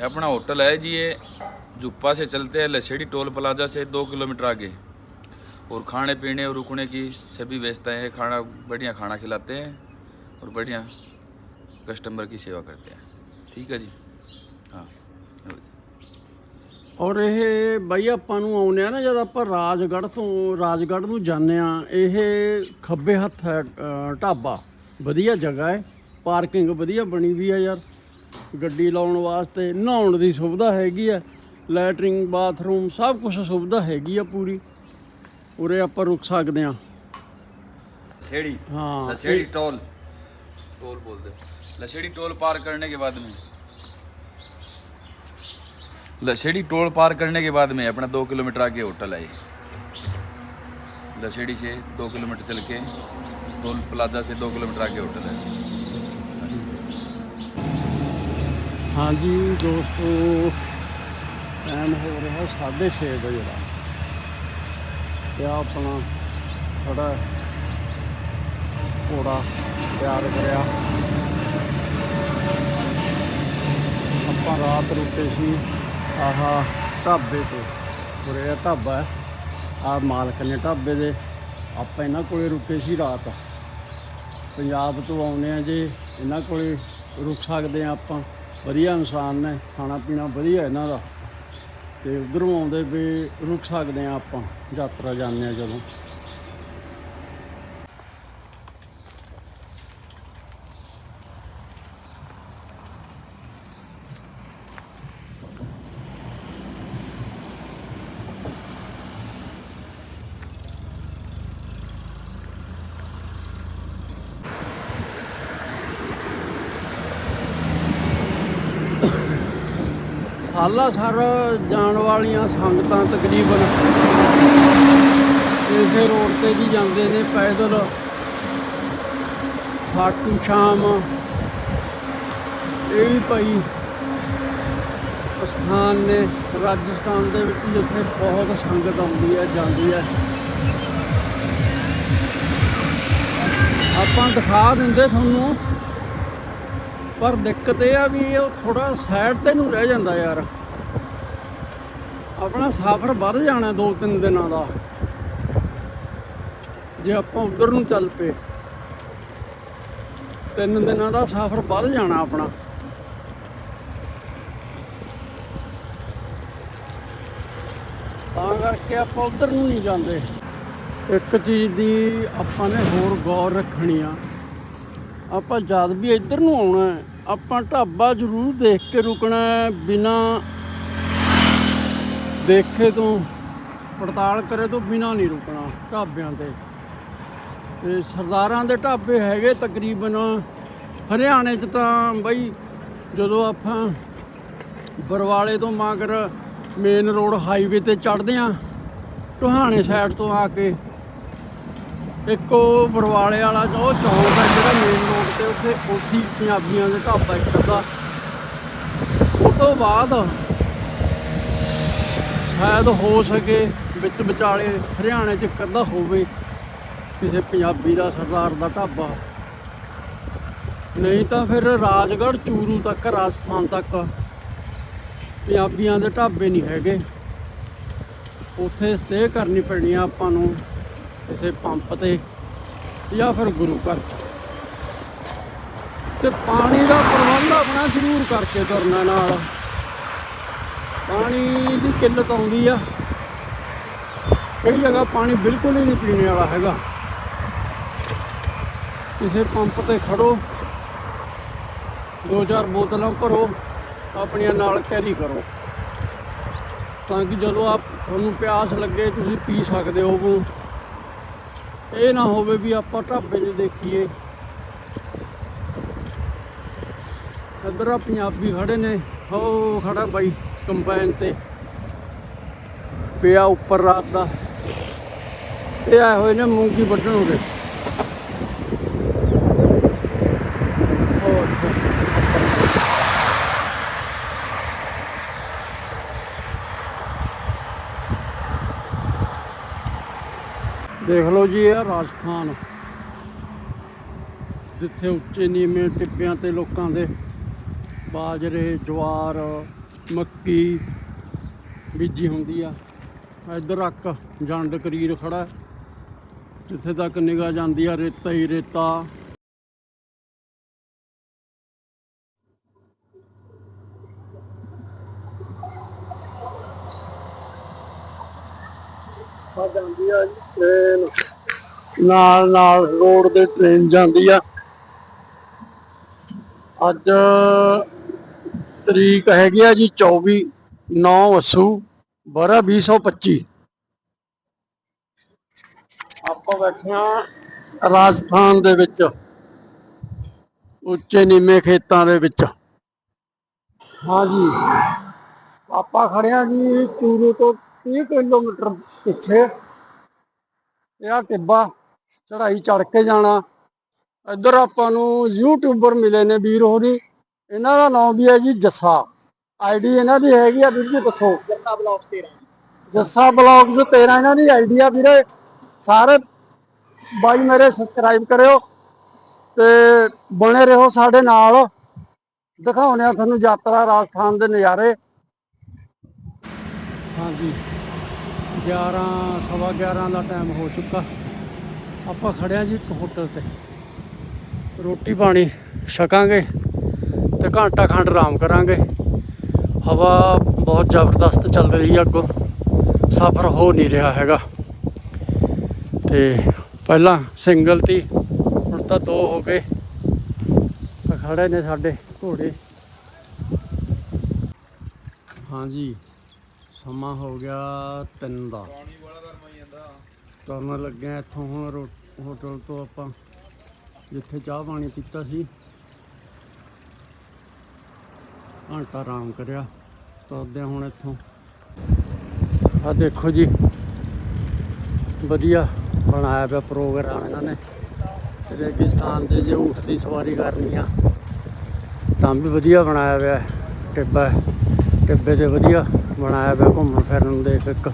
ये अपना होटल है जी ये जुप्पा से चलते हैं लसेड़ी टोल प्लाजा से दो किलोमीटर आगे और खाने पीने और रुकने की सभी व्यवस्थाएं हैं खाना बढ़िया खाना खिलाते हैं और बढ़िया कस्टमर की सेवा करते हैं ठीक है जी हाँ ਔਰ ਇਹ ਬਈ ਆਪਾਂ ਨੂੰ ਆਉਨੇ ਆ ਨਾ ਜਦ ਆਪਾਂ ਰਾਜਗੜ੍ਹ ਤੋਂ ਰਾਜਗੜ੍ਹ ਨੂੰ ਜਾਂਦੇ ਆ ਇਹ ਖੱਬੇ ਹੱਥ ਹੈ ਅ, ਢਾਬਾ ਵਧੀਆ ਜਗ੍ਹਾ ਹੈ ਪਾਰਕਿੰਗ ਵਧੀਆ ਬਣੀ ਵੀ ਆ ਯਾਰ ਗੱਡੀ ਲਾਉਣ ਵਾਸਤੇ ਨਹਾਉਣ ਦੀ ਸੁਵਿਧਾ ਹੈਗੀ ਆ ਲੈਟਰਿੰਗ ਬਾਥਰੂਮ ਸਭ ਕੁਝ ਸੁਵਿਧਾ ਹੈਗੀ ਆ ਪੂਰੀ ਉਰੇ ਆਪਾਂ ਰੁਕ ਸਕਦੇ ਆ लसेड़ी हाँ लसेड़ी टोल टोल बोल दे लसेड़ी टोल पार करने के बाद में लसेड़ी टोल पार करने के बाद में अपना दो किलोमीटर आगे होटल है ये। लसेड़ी से दो किलोमीटर चल के टोल प्लाजा से दो किलोमीटर आगे होटल है ਹਾਂਜੀ ਦੋਸਤੋ ਟਾਈਮ ਹੋ ਰਿਹਾ 6:30 ਵਜੇ ਦਾ। ਤੇ ਆਹ ਆਪਣਾ ਥੋੜਾ ਘੋੜਾ ਤਿਆਰ ਕਰਿਆ। ਆਪਾਂ ਰਾਤ ਰੁਕੇ ਸੀ ਆਹ ਢਾਬੇ ਤੇ। ਉਰੇ ਢਾਬਾ ਹੈ। ਆ ਮਾਲਕ ਨੇ ਢਾਬੇ ਦੇ। ਆਪਾਂ ਇਹਨਾਂ ਕੋਲੇ ਰੁਕੇ ਸੀ ਰਾਤ। ਪੰਜਾਬ ਤੋਂ ਆਉਂਦੇ ਆ ਜੇ। ਇਹਨਾਂ ਕੋਲੇ ਰੁਕ ਸਕਦੇ ਆ ਆਪਾਂ। ਵਧੀਆ ਇਨਸਾਨ ਨੇ, ਖਾਣਾ ਪੀਣਾ ਵਧੀਆ ਇਹਨਾਂ ਦਾ। ਤੇ ਉਧਰੋਂ ਆਉਂਦੇ ਵੀ ਰੁਕ ਸਕਦੇ ਆ ਆਪਾਂ, ਯਾਤਰਾ ਜਾਂਦੇ ਆ ਜਦੋਂ। ਸਾਲਾ ਸਰ ਜਾਣ ਵਾਲੀਆਂ ਸੰਗਤਾਂ ਤਕਰੀਬਨ ਇਸੇ ਰੋਡ ਤੇ ਵੀ ਜਾਂਦੇ ਨੇ, ਪੈਦਲ। ਖਾਟੂ ਸ਼ਾਮ ਇਹ ਵੀ ਭਾਈ ਸਥਾਨ ਨੇ, ਰਾਜਸਥਾਨ ਦੇ ਵਿੱਚ ਜਿੱਥੇ ਬਹੁਤ ਸੰਗਤ ਆਉਂਦੀ ਹੈ, ਜਾਂਦੀ ਹੈ। ਆਪਾਂ ਦਿਖਾ ਦਿੰਦੇ ਤੁਹਾਨੂੰ ਪਰ ਦਿੱਕਤ ਇਹ ਆ ਵੀ ਉਹ ਥੋੜਾ ਸਾਈਡ ਤੇ ਨੂੰ ਰਹਿ ਜਾਂਦਾ ਯਾਰ। ਆਪਣਾ ਸਫ਼ਰ ਵੱਧ ਜਾਣਾ ਦੋ ਤਿੰਨ ਦਿਨਾਂ ਦਾ। ਜੇ ਆਪਾਂ ਉਧਰ ਨੂੰ ਚੱਲ ਪਏ ਤਿੰਨ ਦਿਨਾਂ ਦਾ ਸਫ਼ਰ ਵੱਧ ਜਾਣਾ ਆਪਣਾ। ਤਾਂ ਕਰਕੇ ਆਪਾਂ ਉਧਰ ਨੂੰ ਨਹੀਂ ਜਾਂਦੇ। ਇੱਕ ਚੀਜ਼ ਦੀ ਆਪਾਂ ਨੇ ਹੋਰ ਗੌਰ ਰੱਖਣੀ ਆ। ਆਪਾਂ ਜਦ ਵੀ ਇੱਧਰ ਨੂੰ ਆਉਣਾ ਹੈ, ਆਪਾਂ ਢਾਬਾ ਜ਼ਰੂਰ ਦੇਖ ਕੇ ਰੁਕਣਾ ਹੈ, ਬਿਨਾਂ ਦੇਖੇ ਤੋਂ ਪੜਤਾਲ ਕਰੇ ਤੋਂ ਬਿਨਾਂ ਨਹੀਂ ਰੁਕਣਾ ਢਾਬਿਆਂ ਤੇ। ਤੇ ਸਰਦਾਰਾਂ ਦੇ ਢਾਬੇ ਹੈਗੇ ਤਕਰੀਬਨ ਹਰਿਆਣੇ 'ਚ ਤਾਂ ਬਈ ਜਦੋਂ ਆਪਾਂ ਬਰਵਾਲੇ ਤੋਂ ਮਗਰ ਮੇਨ ਰੋਡ ਹਾਈਵੇ ਤੇ ਚੜ੍ਹਦੇ ਆ ਟੋਹਾਣੇ ਸਾਈਡ ਤੋਂ ਆ ਕੇ ਇੱਕ ਉਹ ਬਰਵਾਲੇ ਵਾਲਾ ਉਹ ਚੌਂਕ ਹੈ ਜਿਹੜਾ ਮੇਨ ਰੋਡ ਤੇ ਉੱਥੇ ਉੱਥੇ ਪੰਜਾਬੀਆਂ ਦੇ ਢਾਬਾ ਇੱਕ ਅੱਧਾ। ਉਹ ਤੋਂ ਬਾਅਦ ਸ਼ਾਇਦ ਹੋ ਸਕੇ ਵਿੱਚ ਵਿਚਾਲੇ ਹਰਿਆਣੇ 'ਚ ਇੱਕ ਅੱਧਾ ਹੋਵੇ ਕਿਸੇ ਪੰਜਾਬੀ ਦਾ ਸਰਦਾਰ ਦਾ ਢਾਬਾ। ਨਹੀਂ ਤਾਂ ਫਿਰ ਰਾਜਗੜ੍ਹ, ਚੂਰੂ ਤੱਕ, ਰਾਜਸਥਾਨ ਤੱਕ ਪੰਜਾਬੀਆਂ ਦੇ ਢਾਬੇ ਨਹੀਂ ਹੈਗੇ। ਉੱਥੇ ਸਟੇ ਕਰਨੀ ਪੈਣੀ ਆ ਆਪਾਂ ਨੂੰ। ਕਿਸੇ ਪੰਪ ਤੇ ਜਾਂ ਫਿਰ ਗੁਰੂ ਘਰ 'ਚ। ਤੇ ਪਾਣੀ ਦਾ ਪ੍ਰਬੰਧ ਆਪਣਾ ਜ਼ਰੂਰ ਕਰਕੇ ਤੁਰਨਾ ਨਾਲ। ਪਾਣੀ ਦੀ ਕਿੱਲਤ ਆਉਂਦੀ ਆ। ਕਈ ਜਗ੍ਹਾ ਪਾਣੀ ਬਿਲਕੁਲ ਹੀ ਨਹੀਂ ਪੀਣ ਵਾਲਾ ਹੈਗਾ। ਕਿਸੇ ਪੰਪ ਤੇ ਖੜੋ। ਦੋ ਚਾਰ ਬੋਤਲਾਂ ਭਰੋ। ਆਪਣੀਆਂ ਨਾਲ ਕੈਰੀ ਕਰੋ। ਤਾਂ ਕਿ ਜਦੋਂ ਆਪ ਤੁਹਾਨੂੰ ਪਿਆਸ ਲੱਗੇ, ਤੁਸੀਂ ਪੀ ਸਕਦੇ ਹੋ ਇਹ ਨਾ ਹੋਵੇ ਵੀ ਆਪਾਂ ਢਾਬੇ 'ਚ ਦੇਖੀਏ। ਇੱਧਰ ਆ ਪੰਜਾਬੀ ਖੜੇ ਨੇ। ਹੋ ਖੜਾ ਬਾਈ ਕੰਬਾਈਨ ਤੇ। ਪਿਆ ਉੱਪਰ ਰਾਤ ਦਾ। ਇਹ ਆਏ ਹੋਏ ਨੇ ਮੂੰਗੀ ਵੱਢਣ ਉਰੇ ਹੋਰ ਦੇਖ ਲਓ ਜੀ ਇਹ ਆ ਰਾਜਸਥਾਨ। ਜਿੱਥੇ ਉੱਚੇ ਨੀਵੇਂ ਟਿੱਬਿਆਂ ਤੇ ਲੋਕਾਂ ਦੇ ਬਾਜਰੇ, ਜਵਾਰ, ਮੱਕੀ ਬੀਜੀ ਹੁੰਦੀ ਆ। ਇੱਧਰ ਅੱਕ ਜੰਡ ਕਰੀਰ ਖੜਾ, ਜਿੱਥੇ ਤੱਕ ਨਿਗਾਹ ਜਾਂਦੀ ਆ, ਰੇਤਾ ਹੀ ਰੇਤਾ। ਆ ਜਾਂਦੀ ਟ੍ਰੇਨ ਨਾਲ ਨਾਲ ਰੋਡ ਦੇ ਟ੍ਰੇਨ ਜਾਂਦੀ ਆ। ਅੱਜ ਤਰੀਕ ਹੈਗੀ ਆ ਜੀ 24 9 ਵਸੂ ਬਰਾ 2025 ਆਪਾਂ ਬੈਠੇ ਆ ਰਾਜਸਥਾਨ ਦੇ ਵਿੱਚ, ਉੱਚੇ ਨੀਵੇਂ ਖੇਤਾਂ ਦੇ ਵਿੱਚ। ਹਾਂ ਜੀ ਆਪਾਂ ਖੜੇ ਜੀ ਚੂਰੂ ਤੋਂ 30 ਕਿਲੋਮੀਟਰ ਪਿੱਛੇ। ਇਹ ਆ ਟਿੱਬਾ ਚੜਾਈ ਚੜ ਕੇ ਜਾਣਾ। ਇੱਧਰ ਆਪਾਂ ਨੂੰ ਯੂਟਿਊਬਰ ਮਿਲੇ ਨੇ ਵੀਰ ਹੋਰੀ। ਇਹਨਾਂ ਦਾ ਨਾਮ ਵੀ ਹੈ ਜੀ ਜੱਸਾ। ਆਈਡੀ ਇਹਨਾਂ ਦੀ ਹੈਗੀ ਆ ਵੀਰ ਜੀ ਦੱਸੋ। ਜੱਸਾ ਬਲੌਗ 13 ਜੱਸਾ ਬਲੌਗਸ 13 ਇਹਨਾਂ ਦੀ ਆਈਡੀ ਆ ਵੀਰੇ। ਸਾਰੇ ਬਾਈ ਮੇਰੇ ਸਬਸਕ੍ਰਾਈਬ ਕਰਿਓ ਤੇ ਬਣੇ ਰਹੋ ਸਾਡੇ ਨਾਲ। ਦਿਖਾਉਣੇ ਆ ਤੁਹਾਨੂੰ ਯਾਤਰਾ ਰਾਜਸਥਾਨ ਦੇ ਨਜ਼ਾਰੇ। ਹਾਂਜੀ। 11 ਸਵਾ 11 ਦਾ ਟਾਈਮ ਹੋ ਚੁੱਕਾ। ਆਪਾਂ ਖੜਿਆ ਜੀ ਇੱਕ ਹੋਟਲ ਤੇ। ਰੋਟੀ ਪਾਣੀ ਛਕਾਂਗੇ ਤੇ ਘੰਟਾ ਖੰਡ ਆਰਾਮ ਕਰਾਂਗੇ। ਹਵਾ ਬਹੁਤ ਜ਼ਬਰਦਸਤ ਚੱਲ ਰਹੀ ਹੈ ਅੱਗੋਂ। ਸਫ਼ਰ ਹੋ ਨਹੀਂ ਰਿਹਾ ਹੈਗਾ। ਤੇ ਪਹਿਲਾਂ ਸਿੰਗਲ ਤੀ ਹੁਣ ਤਾਂ ਦੋ ਹੋ ਗਏ। ਆ ਖੜੇ ਨੇ ਸਾਡੇ ਘੋੜੇ। ਹਾਂਜੀ। ਸਮਾਂ ਹੋ ਗਿਆ ਤਿੰਨ ਦਾ। ਪਾਣੀ ਵਾਲਾ ਗਰਮਾਈ ਜਾਂਦਾ। ਤੁਰਨ ਲੱਗੇ ਆ ਇੱਥੋਂ ਹੁਣ ਹੋਟਲ ਤੋਂ ਆਪਾਂ ਜਿੱਥੇ ਚਾਹ ਪਾਣੀ ਪੀਤਾ ਸੀ। ਘੰਟਾ ਆਰਾਮ ਕਰਿਆ। ਤੁਰਦੇ ਹੁਣ ਇੱਥੋਂ। ਆ ਦੇਖੋ ਜੀ। ਵਧੀਆ ਬਣਾਇਆ ਪਿਆ ਪ੍ਰੋਗਰਾਮ ਇਹਨਾਂ ਨੇ। ਰੇਗਿਸਤਾਨ ਦੇ ਜੇ ਊਠ ਦੀ ਸਵਾਰੀ ਕਰਨੀ ਆ ਤਾਂ ਵੀ ਵਧੀਆ ਬਣਾਇਆ ਪਿਆ ਹੈ। ਟਿੱਬਾ। ਹੈ। ਟਿੱਬੇ ਤੇ ਵਧੀਆ ਬਣਾਇਆ ਪਿਆ ਘੁੰਮਣ ਫਿਰਨ ਦੇ ਇੱਕ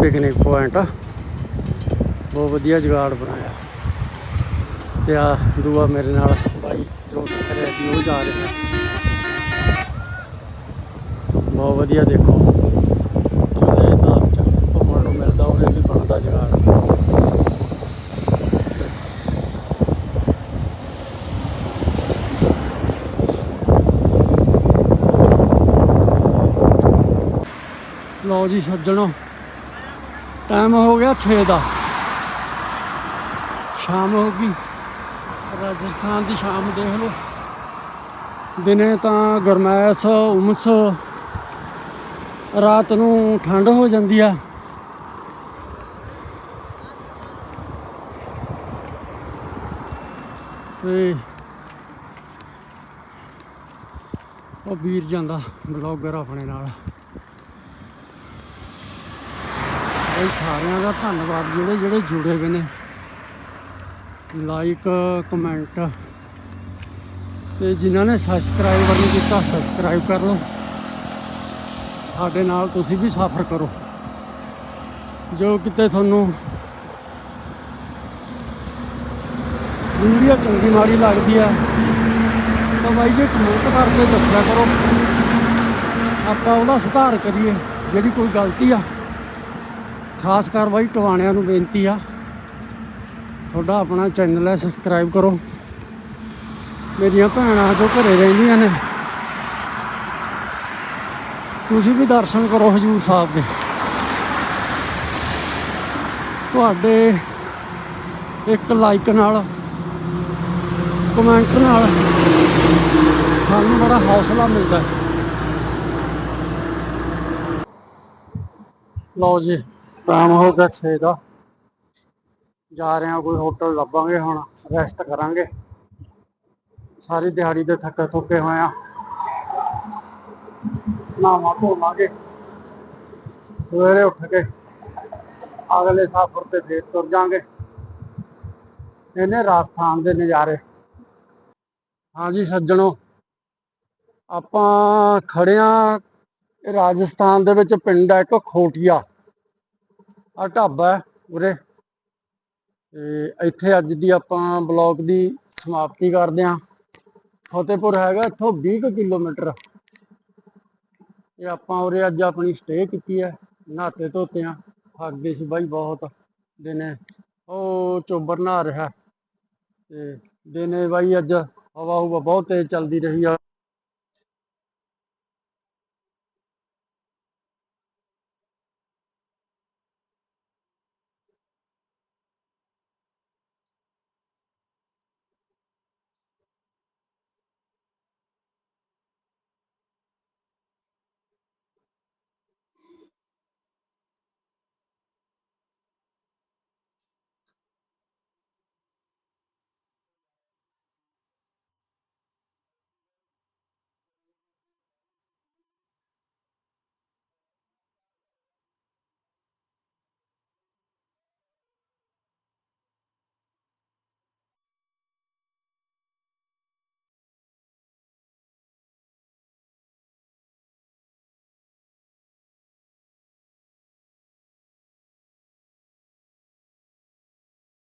ਪਿਕਨਿਕ ਪੁਆਇੰਟ ਆ। ਬਹੁਤ ਵਧੀਆ ਜੁਗਾੜ ਬਣਾਇਆ। ਤੇ ਆ ਦੂਆ ਮੇਰੇ ਨਾਲ ਬਾਈ ਜੋ ਕਰਿਆ ਉਹ ਜਾ ਰਿਹਾ। ਬਹੁਤ ਵਧੀਆ ਦੇਖੋ ਉਹਦੇ ਨਾਲ ਚ ਘੁੰਮਣ ਨੂੰ ਮਿਲਦਾ ਉਹਦੇ ਵੀ ਬਣਦਾ ਜੁਗਾੜ ਲਓ ਜੀ ਸੱਜਣੋ। ਟਾਈਮ ਹੋ ਗਿਆ 6 ਦਾ। ਸ਼ਾਮ ਹੋ ਗਈ। ਰਾਜਸਥਾਨ ਦੀ ਸ਼ਾਮ ਦੇਖ ਲਓ। ਦਿਨੇ ਤਾਂ ਗਰਮੈਸ਼, ਉਮਸ। ਰਾਤ ਨੂੰ ਠੰਡ ਹੋ ਜਾਂਦੀ ਆ। ਤੇ ਉਹ ਵੀਰ ਜਾਂਦਾ ਬਲੌਗਰ ਆਪਣੇ ਨਾਲ। ਇਹ ਸਾਰਿਆਂ ਦਾ ਧੰਨਵਾਦ, ਜਿਹੜੇ ਜਿਹੜੇ ਜੁੜੇ ਹੋਏ ਨੇ। ਲਾਈਕ ਕਮੈਂਟ ਤੇ ਜਿਨ੍ਹਾਂ ਨੇ ਸਬਸਕ੍ਰਾਈਬਰ ਨਹੀਂ ਕੀਤਾ ਸਬਸਕ੍ਰਾਈਬ ਕਰ ਲਓ। ਸਾਡੇ ਨਾਲ ਤੁਸੀਂ ਵੀ ਸਫ਼ਰ ਕਰੋ। ਜੋ ਕਿਤੇ ਤੁਹਾਨੂੰ ਵੀਡੀਓ ਚੰਗੀ ਮਾੜੀ ਲੱਗਦੀ ਆ ਤਾਂ ਬਾਈ ਜੀ ਕਮੈਂਟ ਕਰਕੇ ਦੱਸਿਆ ਕਰੋ। ਆਪਾਂ ਉਹਦਾ ਸੁਧਾਰ ਕਰੀਏ, ਜਿਹੜੀ ਕੋਈ ਗਲਤੀ ਆ। ਖਾਸ ਕਰ ਬਾਈ ਟਵਾਣਿਆਂ ਨੂੰ ਬੇਨਤੀ ਆ। ਤੁਹਾਡਾ ਆਪਣਾ ਚੈਨਲ ਹੈ ਸਬਸਕ੍ਰਾਈਬ ਕਰੋ। ਮੇਰੀਆਂ ਭੈਣਾਂ ਜੋ ਘਰੇ ਰਹਿੰਦੀਆਂ ਨੇ, ਤੁਸੀਂ ਵੀ ਦਰਸ਼ਨ ਕਰੋ ਹਜੂਰ ਸਾਹਿਬ ਦੇ। ਤੁਹਾਡੇ ਇੱਕ ਲਾਈਕ ਨਾਲ ਕਮੈਂਟ ਨਾਲ ਸਾਨੂੰ ਬੜਾ ਹੌਸਲਾ ਮਿਲਦਾ ਲਓ ਜੀ। ਟਾਈਮ ਹੋ ਗਿਆ 6 ਦਾ। ਜਾ ਰਹੇ ਹਾਂ ਕੋਈ ਹੋਟਲ ਲੱਭਾਂਗੇ ਹੁਣ ਰੈਸਟ ਕਰਾਂਗੇ। ਸਾਰੀ ਦਿਹਾੜੀ ਦੇ ਥੱਕੇ ਥੁੱਕੇ ਹੋਏ ਆ ਨਾਵਾਂ ਧੋਵਾਂਗੇ। ਸਵੇਰੇ ਉੱਠ ਕੇ ਅਗਲੇ ਸਫ਼ਰ ਤੇ ਫੇਰ ਤੁਰ ਜਾਾਂਗੇ। ਇਹਨੇ ਰਾਜਸਥਾਨ ਦੇ ਨਜ਼ਾਰੇ। ਹਾਂਜੀ ਸੱਜਣੋ, ਆਪਾਂ ਖੜਿਆਂ ਰਾਜਸਥਾਨ ਦੇ ਵਿੱਚ ਪਿੰਡ ਹੈ ਇੱਕ ਖੋਟੀਆ। ਆ ਢਾਬਾ ਹੈ ਉਰੇ। ਤੇ ਇੱਥੇ ਅੱਜ ਦੀ ਆਪਾਂ ਬਲੌਗ ਦੀ ਸਮਾਪਤੀ ਕਰਦੇ ਹਾਂ। ਫਤਿਹਪੁਰ ਹੈਗਾ ਇੱਥੋਂ 20 ਕੁ ਕਿਲੋਮੀਟਰ। ਇਹ ਆਪਾਂ ਉਰੇ ਅੱਜ ਆਪਣੀ ਸਟੇ ਕੀਤੀ ਹੈ। ਨਹਾਤੇ ਧੋਤੇ ਆ ਥੱਕ ਗਏ ਸੀ ਬਾਈ ਬਹੁਤ। ਦਿਨੇ ਉਹ ਚੋਬਰ ਨਹਾ ਰਿਹਾ। ਤੇ ਦਿਨੇ ਬਾਈ ਅੱਜ ਹਵਾ ਹੁਵਾ ਬਹੁਤ ਤੇਜ਼ ਚੱਲਦੀ ਰਹੀ ਆ।